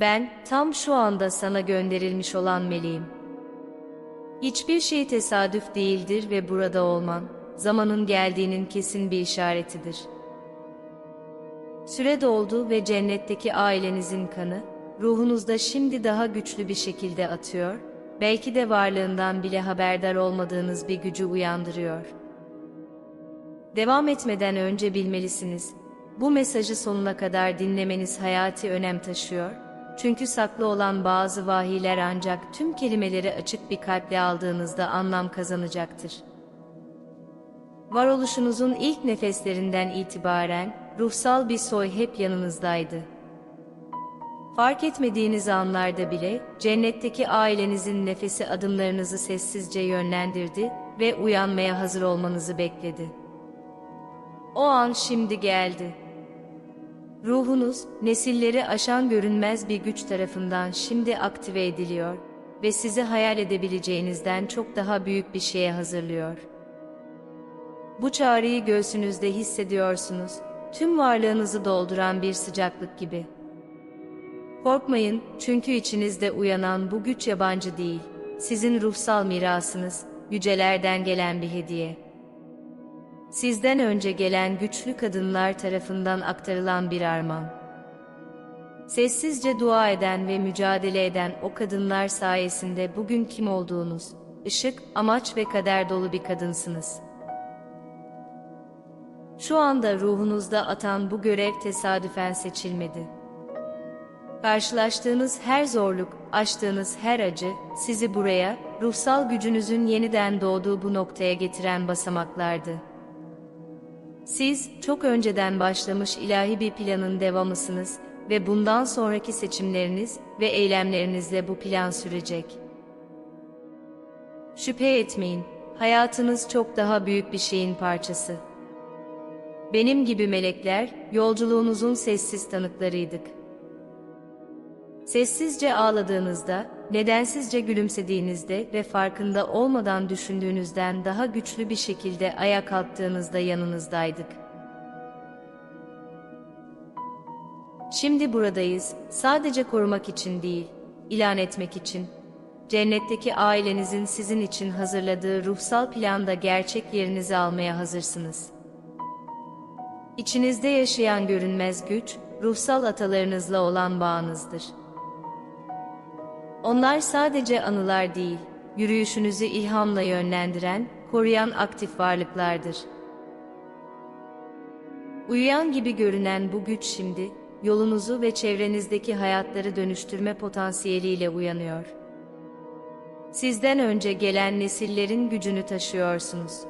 Ben, tam şu anda sana gönderilmiş olan meleğim. Hiçbir şey tesadüf değildir ve burada olman, zamanın geldiğinin kesin bir işaretidir. Süre doldu ve cennetteki ailenizin kanı, ruhunuzda şimdi daha güçlü bir şekilde atıyor, belki de varlığından bile haberdar olmadığınız bir gücü uyandırıyor. Devam etmeden önce bilmelisiniz, bu mesajı sonuna kadar dinlemeniz hayati önem taşıyor, çünkü saklı olan bazı vahiyler ancak tüm kelimeleri açık bir kalple aldığınızda anlam kazanacaktır. Varoluşunuzun ilk nefeslerinden itibaren ruhsal bir soy hep yanınızdaydı. Fark etmediğiniz anlarda bile cennetteki ailenizin nefesi adımlarınızı sessizce yönlendirdi ve uyanmaya hazır olmanızı bekledi. O an şimdi geldi. Ruhunuz, nesilleri aşan görünmez bir güç tarafından şimdi aktive ediliyor ve sizi hayal edebileceğinizden çok daha büyük bir şeye hazırlıyor. Bu çağrıyı göğsünüzde hissediyorsunuz, tüm varlığınızı dolduran bir sıcaklık gibi. Korkmayın, çünkü içinizde uyanan bu güç yabancı değil, sizin ruhsal mirasınız, yücelerden gelen bir hediye. Sizden önce gelen güçlü kadınlar tarafından aktarılan bir armağan. Sessizce dua eden ve mücadele eden o kadınlar sayesinde bugün kim olduğunuz, ışık, amaç ve kader dolu bir kadınsınız. Şu anda ruhunuzda atan bu görev tesadüfen seçilmedi. Karşılaştığınız her zorluk, aştığınız her acı, sizi buraya, ruhsal gücünüzün yeniden doğduğu bu noktaya getiren basamaklardı. Siz, çok önceden başlamış ilahi bir planın devamısınız ve bundan sonraki seçimleriniz ve eylemlerinizle bu plan sürecek. Şüphe etmeyin, hayatınız çok daha büyük bir şeyin parçası. Benim gibi melekler, yolculuğunuzun sessiz tanıklarıydık. Sessizce ağladığınızda, nedensizce gülümsediğinizde ve farkında olmadan düşündüğünüzden daha güçlü bir şekilde ayağa kalktığınızda yanınızdaydık. Şimdi buradayız, sadece korumak için değil, ilan etmek için. Cennetteki ailenizin sizin için hazırladığı ruhsal planda gerçek yerinizi almaya hazırsınız. İçinizde yaşayan görünmez güç, ruhsal atalarınızla olan bağınızdır. Onlar sadece anılar değil, yürüyüşünüzü ilhamla yönlendiren, koruyan aktif varlıklardır. Uyuyan gibi görünen bu güç şimdi, yolunuzu ve çevrenizdeki hayatları dönüştürme potansiyeliyle uyanıyor. Sizden önce gelen nesillerin gücünü taşıyorsunuz.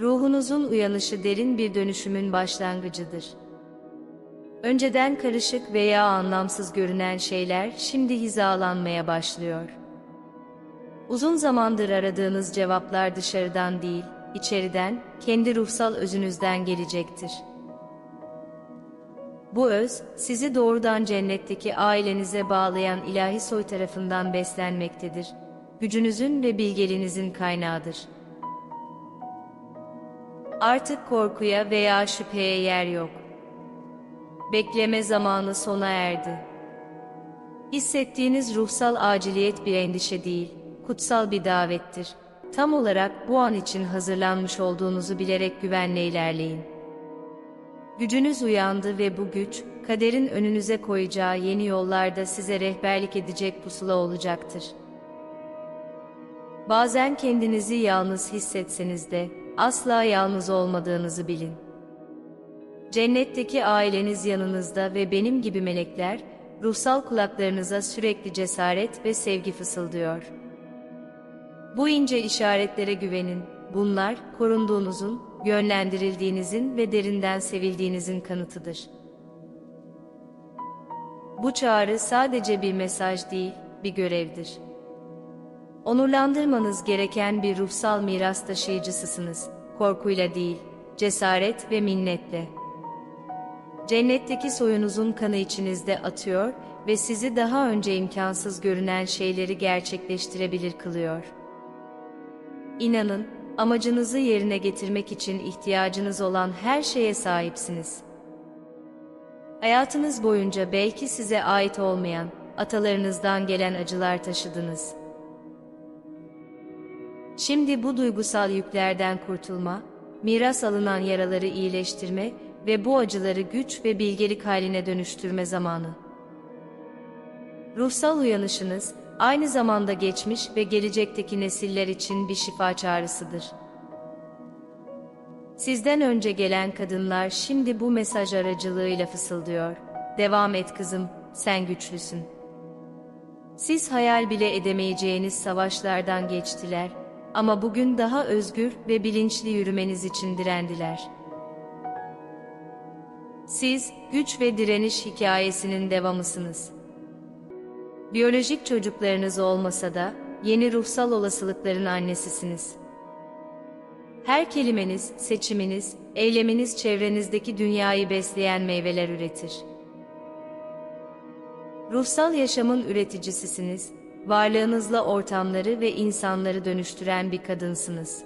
Ruhunuzun uyanışı derin bir dönüşümün başlangıcıdır. Önceden karışık veya anlamsız görünen şeyler şimdi hizalanmaya başlıyor. Uzun zamandır aradığınız cevaplar dışarıdan değil, içeriden, kendi ruhsal özünüzden gelecektir. Bu öz, sizi doğrudan cennetteki ailenize bağlayan ilahi soy tarafından beslenmektedir. Gücünüzün ve bilgeliğinizin kaynağıdır. Artık korkuya veya şüpheye yer yok. Bekleme zamanı sona erdi. Hissettiğiniz ruhsal aciliyet bir endişe değil, kutsal bir davettir. Tam olarak bu an için hazırlanmış olduğunuzu bilerek güvenle ilerleyin. Gücünüz uyandı ve bu güç, kaderin önünüze koyacağı yeni yollarda size rehberlik edecek pusula olacaktır. Bazen kendinizi yalnız hissetseniz de, asla yalnız olmadığınızı bilin. Cennetteki aileniz yanınızda ve benim gibi melekler, ruhsal kulaklarınıza sürekli cesaret ve sevgi fısıldıyor. Bu ince işaretlere güvenin, bunlar korunduğunuzun, yönlendirildiğinizin ve derinden sevildiğinizin kanıtıdır. Bu çağrı sadece bir mesaj değil, bir görevdir. Onurlandırmanız gereken bir ruhsal miras taşıyıcısısınız, korkuyla değil, cesaret ve minnetle. Cennetteki soyunuzun kanı içinizde atıyor ve sizi daha önce imkansız görünen şeyleri gerçekleştirebilir kılıyor. İnanın, amacınızı yerine getirmek için ihtiyacınız olan her şeye sahipsiniz. Hayatınız boyunca belki size ait olmayan, atalarınızdan gelen acılar taşıdınız. Şimdi bu duygusal yüklerden kurtulma, miras alınan yaraları iyileştirme ve bu acıları güç ve bilgelik haline dönüştürme zamanı. Ruhsal uyanışınız, aynı zamanda geçmiş ve gelecekteki nesiller için bir şifa çağrısıdır. Sizden önce gelen kadınlar şimdi bu mesaj aracılığıyla fısıldıyor. Devam et kızım, sen güçlüsün. Siz hayal bile edemeyeceğiniz savaşlardan geçtiler ama bugün daha özgür ve bilinçli yürümeniz için direndiler. Siz, güç ve direniş hikayesinin devamısınız. Biyolojik çocuklarınız olmasa da, yeni ruhsal olasılıkların annesisiniz. Her kelimeniz, seçiminiz, eyleminiz çevrenizdeki dünyayı besleyen meyveler üretir. Ruhsal yaşamın üreticisisiniz, varlığınızla ortamları ve insanları dönüştüren bir kadınsınız.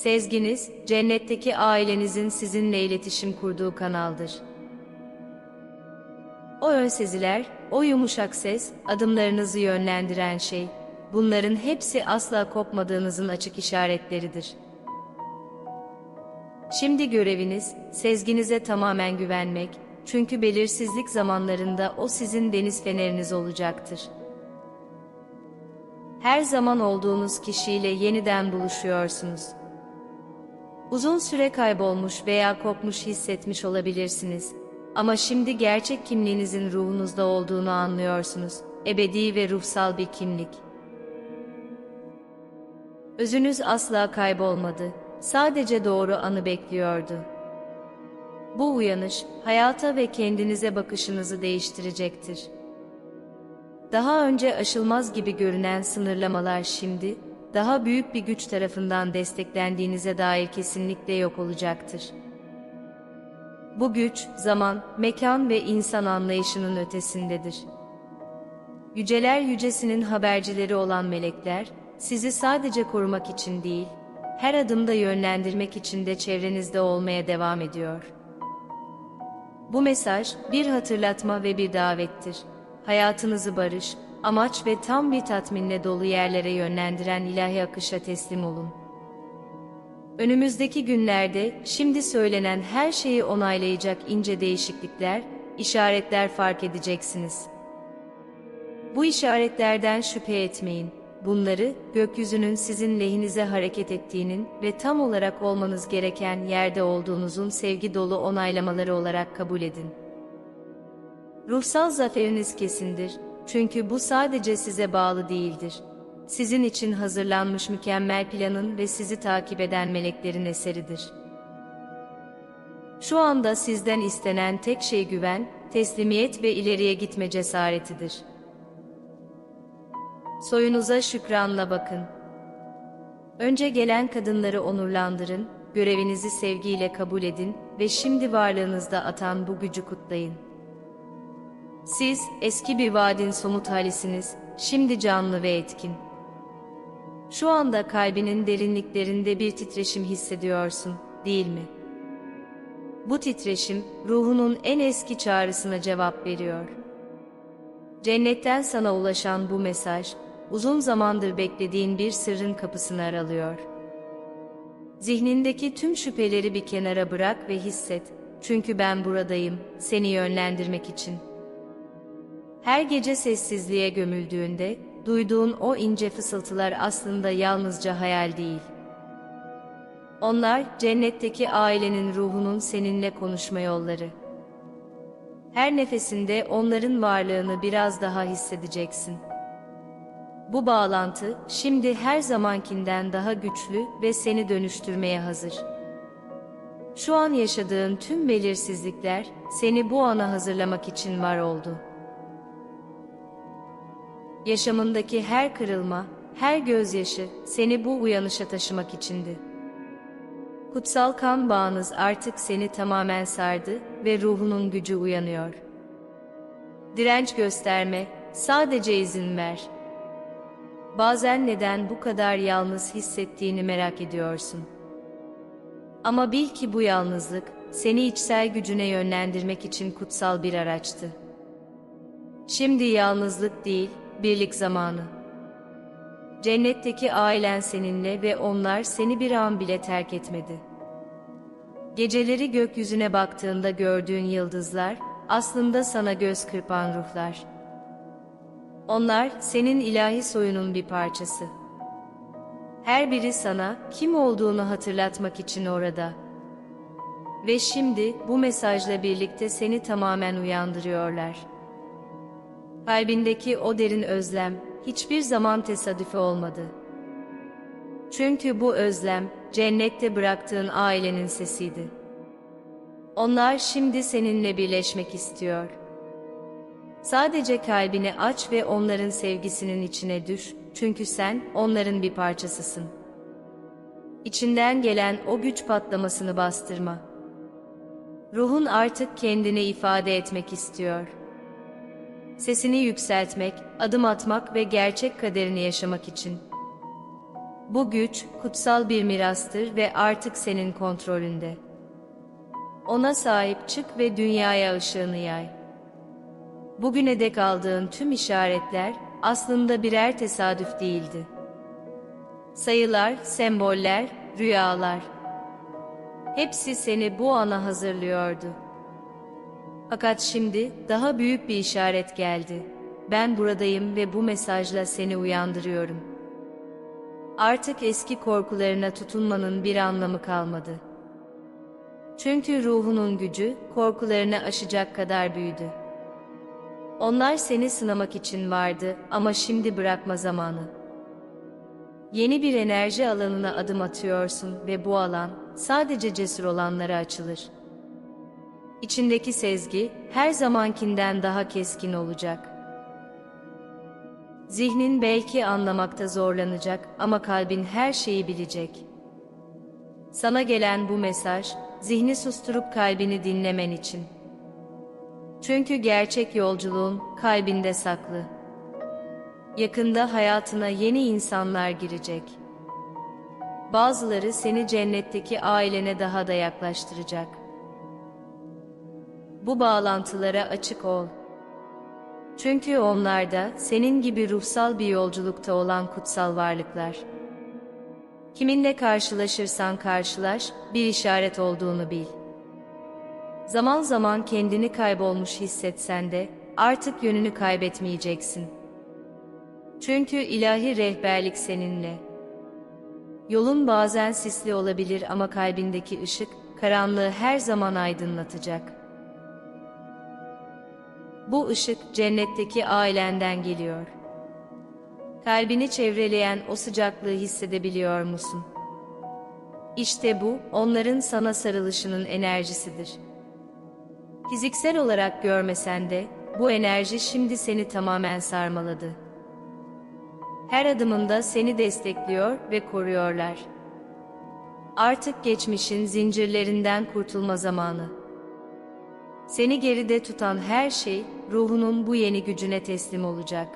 Sezginiz, cennetteki ailenizin sizinle iletişim kurduğu kanaldır. O ön seziler, o yumuşak ses, adımlarınızı yönlendiren şey, bunların hepsi asla kopmadığınızın açık işaretleridir. Şimdi göreviniz, sezginize tamamen güvenmek, çünkü belirsizlik zamanlarında o sizin deniz feneriniz olacaktır. Her zaman olduğunuz kişiyle yeniden buluşuyorsunuz. Uzun süre kaybolmuş veya kopmuş hissetmiş olabilirsiniz. Ama şimdi gerçek kimliğinizin ruhunuzda olduğunu anlıyorsunuz. Ebedi ve ruhsal bir kimlik. Özünüz asla kaybolmadı. Sadece doğru anı bekliyordu. Bu uyanış, hayata ve kendinize bakışınızı değiştirecektir. Daha önce aşılmaz gibi görünen sınırlamalar şimdi, daha büyük bir güç tarafından desteklendiğinize dair kesinlikle yok olacaktır. Bu güç, zaman, mekan ve insan anlayışının ötesindedir. Yüceler yücesinin habercileri olan melekler, sizi sadece korumak için değil, her adımda yönlendirmek için de çevrenizde olmaya devam ediyor. Bu mesaj, bir hatırlatma ve bir davettir. Hayatınızı barış, amaç ve tam bir tatminle dolu yerlere yönlendiren ilahi akışa teslim olun. Önümüzdeki günlerde şimdi söylenen her şeyi onaylayacak ince değişiklikler, işaretler fark edeceksiniz. Bu işaretlerden şüphe etmeyin. Bunları gökyüzünün sizin lehinize hareket ettiğinin ve tam olarak olmanız gereken yerde olduğunuzun sevgi dolu onaylamaları olarak kabul edin. Ruhsal zaferiniz kesindir çünkü bu sadece size bağlı değildir. Sizin için hazırlanmış mükemmel planın ve sizi takip eden meleklerin eseridir. Şu anda sizden istenen tek şey güven, teslimiyet ve ileriye gitme cesaretidir. Soyunuza şükranla bakın. Önce gelen kadınları onurlandırın, görevinizi sevgiyle kabul edin ve şimdi varlığınızda atan bu gücü kutlayın. Siz, eski bir vadin somut halisiniz, şimdi canlı ve etkin. Şu anda kalbinin derinliklerinde bir titreşim hissediyorsun, değil mi? Bu titreşim, ruhunun en eski çağrısına cevap veriyor. Cennetten sana ulaşan bu mesaj, uzun zamandır beklediğin bir sırrın kapısını aralıyor. Zihnindeki tüm şüpheleri bir kenara bırak ve hisset, çünkü ben buradayım, seni yönlendirmek için. Her gece sessizliğe gömüldüğünde, duyduğun o ince fısıltılar aslında yalnızca hayal değil. Onlar, cennetteki ailenin ruhunun seninle konuşma yolları. Her nefesinde onların varlığını biraz daha hissedeceksin. Bu bağlantı, şimdi her zamankinden daha güçlü ve seni dönüştürmeye hazır. Şu an yaşadığın tüm belirsizlikler, seni bu ana hazırlamak için var oldu. Yaşamındaki her kırılma, her gözyaşı, seni bu uyanışa taşımak içindi. Kutsal kan bağınız artık seni tamamen sardı ve ruhunun gücü uyanıyor. Direnç gösterme, sadece izin ver. Bazen neden bu kadar yalnız hissettiğini merak ediyorsun. Ama bil ki bu yalnızlık, seni içsel gücüne yönlendirmek için kutsal bir araçtı. Şimdi yalnızlık değil, birlik zamanı. Cennetteki ailen seninle ve onlar seni bir an bile terk etmedi. Geceleri gökyüzüne baktığında gördüğün yıldızlar, aslında sana göz kırpan ruhlar. Onlar, senin ilahi soyunun bir parçası. Her biri sana, kim olduğunu hatırlatmak için orada. Ve şimdi, bu mesajla birlikte seni tamamen uyandırıyorlar. Kalbindeki o derin özlem, hiçbir zaman tesadüfe olmadı. Çünkü bu özlem, cennette bıraktığın ailenin sesiydi. Onlar şimdi seninle birleşmek istiyor. Sadece kalbini aç ve onların sevgisinin içine düş, çünkü sen onların bir parçasısın. İçinden gelen o güç patlamasını bastırma. Ruhun artık kendini ifade etmek istiyor. Sesini yükseltmek, adım atmak ve gerçek kaderini yaşamak için. Bu güç kutsal bir mirastır ve artık senin kontrolünde. Ona sahip çık ve dünyaya ışığını yay. Bugüne dek aldığın tüm işaretler aslında birer tesadüf değildi. Sayılar, semboller, rüyalar. Hepsi seni bu ana hazırlıyordu. Fakat şimdi daha büyük bir işaret geldi. Ben buradayım ve bu mesajla seni uyandırıyorum. Artık eski korkularına tutunmanın bir anlamı kalmadı. Çünkü ruhunun gücü korkularını aşacak kadar büyüdü. Onlar seni sınamak için vardı ama şimdi bırakma zamanı. Yeni bir enerji alanına adım atıyorsun ve bu alan sadece cesur olanlara açılır. İçindeki sezgi her zamankinden daha keskin olacak. Zihnin belki anlamakta zorlanacak ama kalbin her şeyi bilecek. Sana gelen bu mesaj, zihni susturup kalbini dinlemen için. Çünkü gerçek yolculuğun kalbinde saklı. Yakında hayatına yeni insanlar girecek. Bazıları seni cennetteki ailene daha da yaklaştıracak. Bu bağlantılara açık ol. Çünkü onlar da senin gibi ruhsal bir yolculukta olan kutsal varlıklar. Kiminle karşılaşırsan karşılaş, bir işaret olduğunu bil. Zaman zaman kendini kaybolmuş hissetsen de artık yönünü kaybetmeyeceksin. Çünkü ilahi rehberlik seninle. Yolun bazen sisli olabilir ama kalbindeki ışık karanlığı her zaman aydınlatacak. Bu ışık cennetteki ailenden geliyor. Kalbini çevreleyen o sıcaklığı hissedebiliyor musun? İşte bu, onların sana sarılışının enerjisidir. Fiziksel olarak görmesen de, bu enerji şimdi seni tamamen sarmaladı. Her adımında seni destekliyor ve koruyorlar. Artık geçmişin zincirlerinden kurtulma zamanı. Seni geride tutan her şey, ruhunun bu yeni gücüne teslim olacak.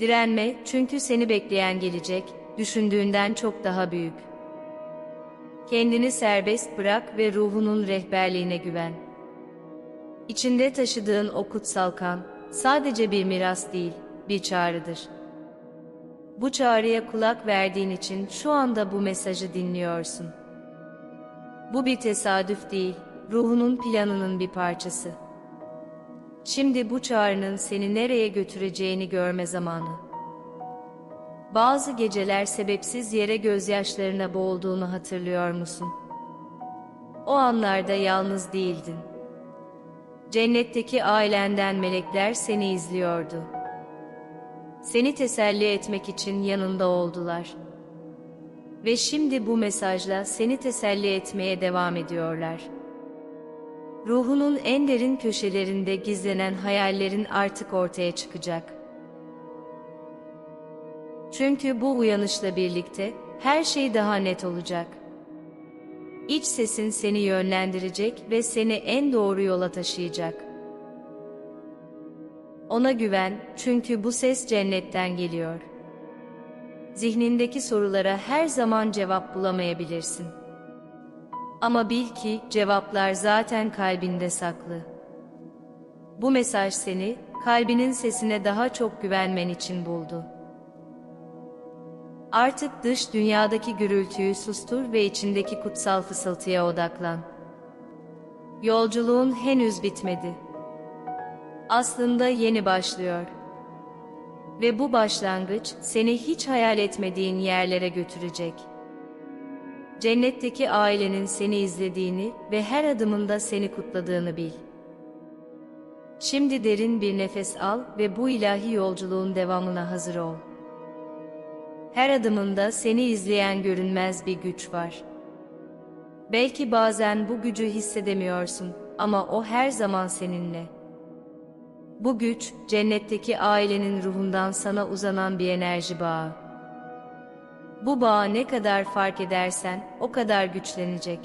Direnme çünkü seni bekleyen gelecek, düşündüğünden çok daha büyük. Kendini serbest bırak ve ruhunun rehberliğine güven. İçinde taşıdığın o kutsal kan, sadece bir miras değil, bir çağrıdır. Bu çağrıya kulak verdiğin için şu anda bu mesajı dinliyorsun. Bu bir tesadüf değil, ruhunun planının bir parçası. Şimdi bu çağrının seni nereye götüreceğini görme zamanı. Bazı geceler sebepsiz yere gözyaşlarına boğulduğunu hatırlıyor musun? O anlarda yalnız değildin. Cennetteki ailenden melekler seni izliyordu. Seni teselli etmek için yanında oldular. Ve şimdi bu mesajla seni teselli etmeye devam ediyorlar. Ruhunun en derin köşelerinde gizlenen hayallerin artık ortaya çıkacak. Çünkü bu uyanışla birlikte her şey daha net olacak. İç sesin seni yönlendirecek ve seni en doğru yola taşıyacak. Ona güven çünkü bu ses cennetten geliyor. Zihnindeki sorulara her zaman cevap bulamayabilirsin. Ama bil ki cevaplar zaten kalbinde saklı. Bu mesaj seni kalbinin sesine daha çok güvenmen için buldu. Artık dış dünyadaki gürültüyü sustur ve içindeki kutsal fısıltıya odaklan. Yolculuğun henüz bitmedi. Aslında yeni başlıyor. Ve bu başlangıç seni hiç hayal etmediğin yerlere götürecek. Cennetteki ailenin seni izlediğini ve her adımında seni kutladığını bil. Şimdi derin bir nefes al ve bu ilahi yolculuğun devamına hazır ol. Her adımında seni izleyen görünmez bir güç var. Belki bazen bu gücü hissedemiyorsun ama o her zaman seninle. Bu güç, cennetteki ailenin ruhundan sana uzanan bir enerji bağı. Bu bağı ne kadar fark edersen, o kadar güçlenecek.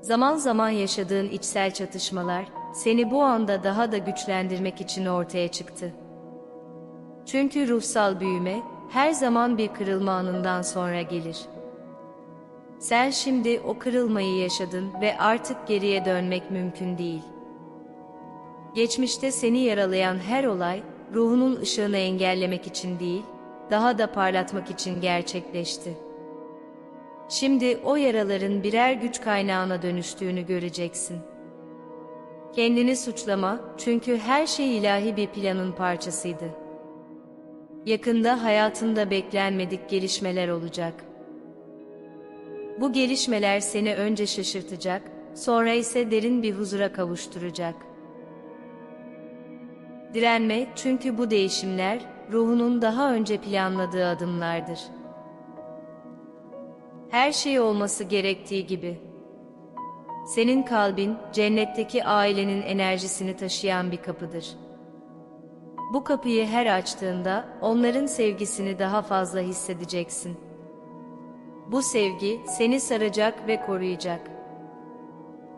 Zaman zaman yaşadığın içsel çatışmalar, seni bu anda daha da güçlendirmek için ortaya çıktı. Çünkü ruhsal büyüme, her zaman bir kırılma anından sonra gelir. Sen şimdi o kırılmayı yaşadın ve artık geriye dönmek mümkün değil. Geçmişte seni yaralayan her olay, ruhunun ışığını engellemek için değil, daha da parlatmak için gerçekleşti. Şimdi o yaraların birer güç kaynağına dönüştüğünü göreceksin. Kendini suçlama çünkü her şey ilahi bir planın parçasıydı. Yakında hayatında beklenmedik gelişmeler olacak. Bu gelişmeler seni önce şaşırtacak, sonra ise derin bir huzura kavuşturacak. Direnme çünkü bu değişimler ruhunun daha önce planladığı adımlardır. Her şey olması gerektiği gibi. Senin kalbin cennetteki ailenin enerjisini taşıyan bir kapıdır. Bu kapıyı her açtığında onların sevgisini daha fazla hissedeceksin. Bu sevgi seni saracak ve koruyacak.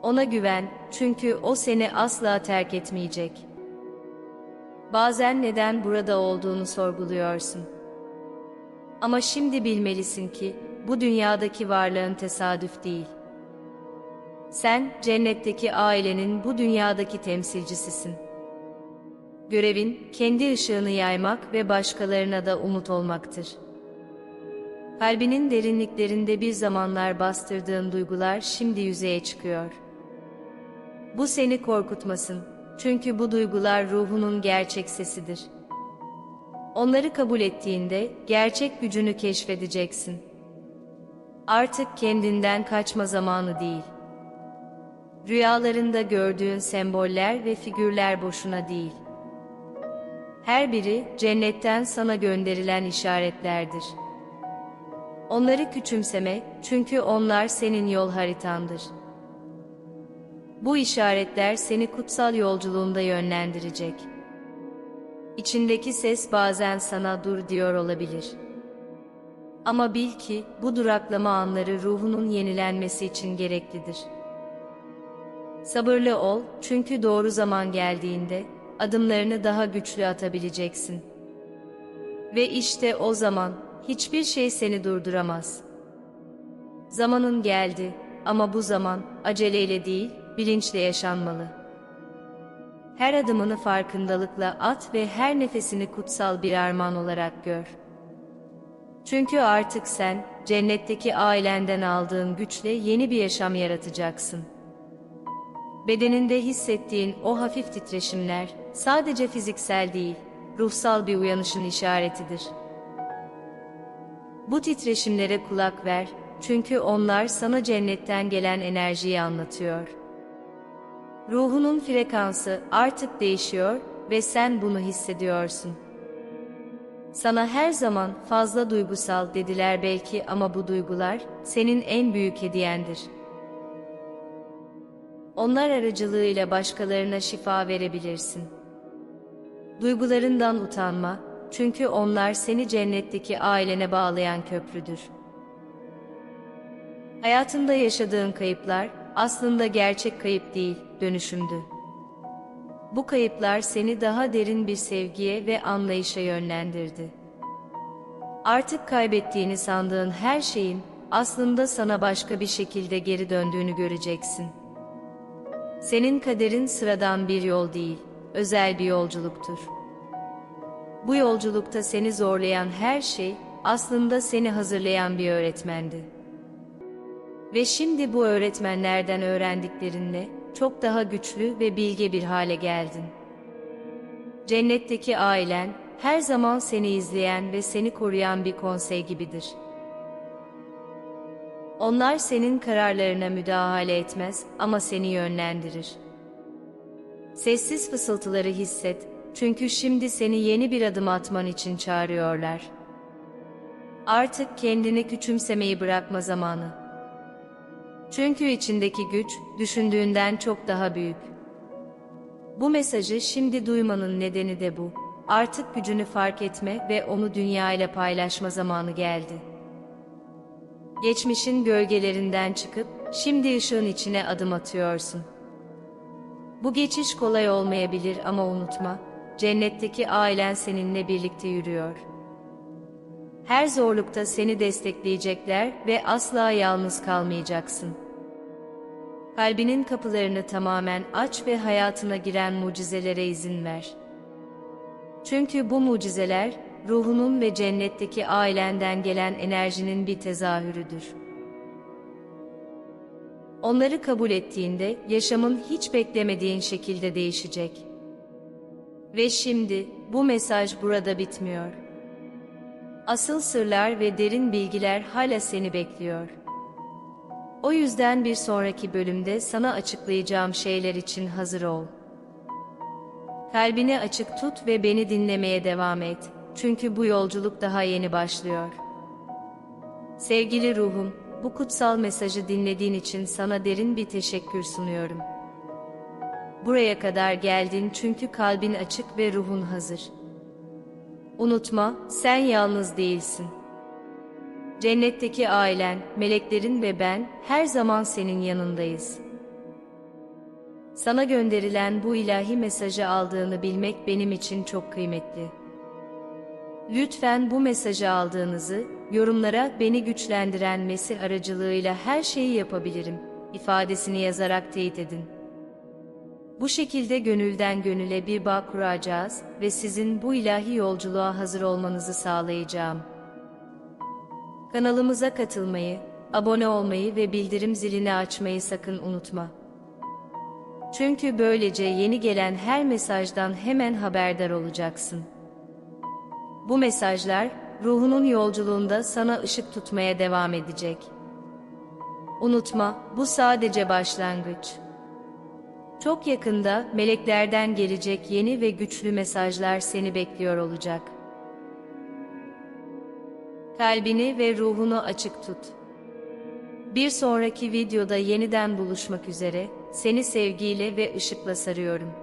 Ona güven çünkü o seni asla terk etmeyecek. Bazen neden burada olduğunu sorguluyorsun. Ama şimdi bilmelisin ki bu dünyadaki varlığın tesadüf değil. Sen cennetteki ailenin bu dünyadaki temsilcisisin. Görevin kendi ışığını yaymak ve başkalarına da umut olmaktır. Kalbinin derinliklerinde bir zamanlar bastırdığın duygular şimdi yüzeye çıkıyor. Bu seni korkutmasın, çünkü bu duygular ruhunun gerçek sesidir. Onları kabul ettiğinde gerçek gücünü keşfedeceksin. Artık kendinden kaçma zamanı değil. Rüyalarında gördüğün semboller ve figürler boşuna değil. Her biri cennetten sana gönderilen işaretlerdir. Onları küçümseme çünkü onlar senin yol haritandır. Bu işaretler seni kutsal yolculuğunda yönlendirecek. İçindeki ses bazen sana dur diyor olabilir. Ama bil ki bu duraklama anları ruhunun yenilenmesi için gereklidir. Sabırlı ol çünkü doğru zaman geldiğinde adımlarını daha güçlü atabileceksin. Ve işte o zaman hiçbir şey seni durduramaz. Zamanın geldi ama bu zaman aceleyle değil, bilinçle yaşanmalı. Her adımını farkındalıkla at ve her nefesini kutsal bir armağan olarak gör. Çünkü artık sen, cennetteki ailenden aldığın güçle yeni bir yaşam yaratacaksın. Bedeninde hissettiğin o hafif titreşimler, sadece fiziksel değil, ruhsal bir uyanışın işaretidir. Bu titreşimlere kulak ver, çünkü onlar sana cennetten gelen enerjiyi anlatıyor. Ruhunun frekansı artık değişiyor ve sen bunu hissediyorsun. Sana her zaman fazla duygusal dediler belki ama bu duygular senin en büyük hediyendir. Onlar aracılığıyla başkalarına şifa verebilirsin. Duygularından utanma, çünkü onlar seni cennetteki ailene bağlayan köprüdür. Hayatında yaşadığın kayıplar aslında gerçek kayıp değil, dönüşümdü. Bu kayıplar seni daha derin bir sevgiye ve anlayışa yönlendirdi. Artık kaybettiğini sandığın her şeyin aslında sana başka bir şekilde geri döndüğünü göreceksin. Senin kaderin sıradan bir yol değil, özel bir yolculuktur. Bu yolculukta seni zorlayan her şey, aslında seni hazırlayan bir öğretmendi. Ve şimdi bu öğretmenlerden öğrendiklerinle, çok daha güçlü ve bilge bir hale geldin. Cennetteki ailen, her zaman seni izleyen ve seni koruyan bir konsey gibidir. Onlar senin kararlarına müdahale etmez ama seni yönlendirir. Sessiz fısıltıları hisset, çünkü şimdi seni yeni bir adım atman için çağırıyorlar. Artık kendini küçümsemeyi bırakma zamanı. Çünkü içindeki güç, düşündüğünden çok daha büyük. Bu mesajı şimdi duymanın nedeni de bu. Artık gücünü fark etme ve onu dünya ile paylaşma zamanı geldi. Geçmişin gölgelerinden çıkıp, şimdi ışığın içine adım atıyorsun. Bu geçiş kolay olmayabilir ama unutma, cennetteki ailen seninle birlikte yürüyor. Her zorlukta seni destekleyecekler ve asla yalnız kalmayacaksın. Kalbinin kapılarını tamamen aç ve hayatına giren mucizelere izin ver. Çünkü bu mucizeler, ruhunun ve cennetteki ailenden gelen enerjinin bir tezahürüdür. Onları kabul ettiğinde yaşamın hiç beklemediğin şekilde değişecek. Ve şimdi bu mesaj burada bitmiyor. Asıl sırlar ve derin bilgiler hala seni bekliyor. O yüzden bir sonraki bölümde sana açıklayacağım şeyler için hazır ol. Kalbini açık tut ve beni dinlemeye devam et. Çünkü bu yolculuk daha yeni başlıyor. Sevgili ruhum, bu kutsal mesajı dinlediğin için sana derin bir teşekkür sunuyorum. Buraya kadar geldin çünkü kalbin açık ve ruhun hazır. Unutma, sen yalnız değilsin. Cennetteki ailen, meleklerin ve ben her zaman senin yanındayız. Sana gönderilen bu ilahi mesajı aldığını bilmek benim için çok kıymetli. Lütfen bu mesajı aldığınızı, yorumlara beni güçlendiren mesih aracılığıyla her şeyi yapabilirim, ifadesini yazarak teyit edin. Bu şekilde gönülden gönüle bir bağ kuracağız ve sizin bu ilahi yolculuğa hazır olmanızı sağlayacağım. Kanalımıza katılmayı, abone olmayı ve bildirim zilini açmayı sakın unutma. Çünkü böylece yeni gelen her mesajdan hemen haberdar olacaksın. Bu mesajlar, ruhunun yolculuğunda sana ışık tutmaya devam edecek. Unutma, bu sadece başlangıç. Çok yakında meleklerden gelecek yeni ve güçlü mesajlar seni bekliyor olacak. Kalbini ve ruhunu açık tut. Bir sonraki videoda yeniden buluşmak üzere, seni sevgiyle ve ışıkla sarıyorum.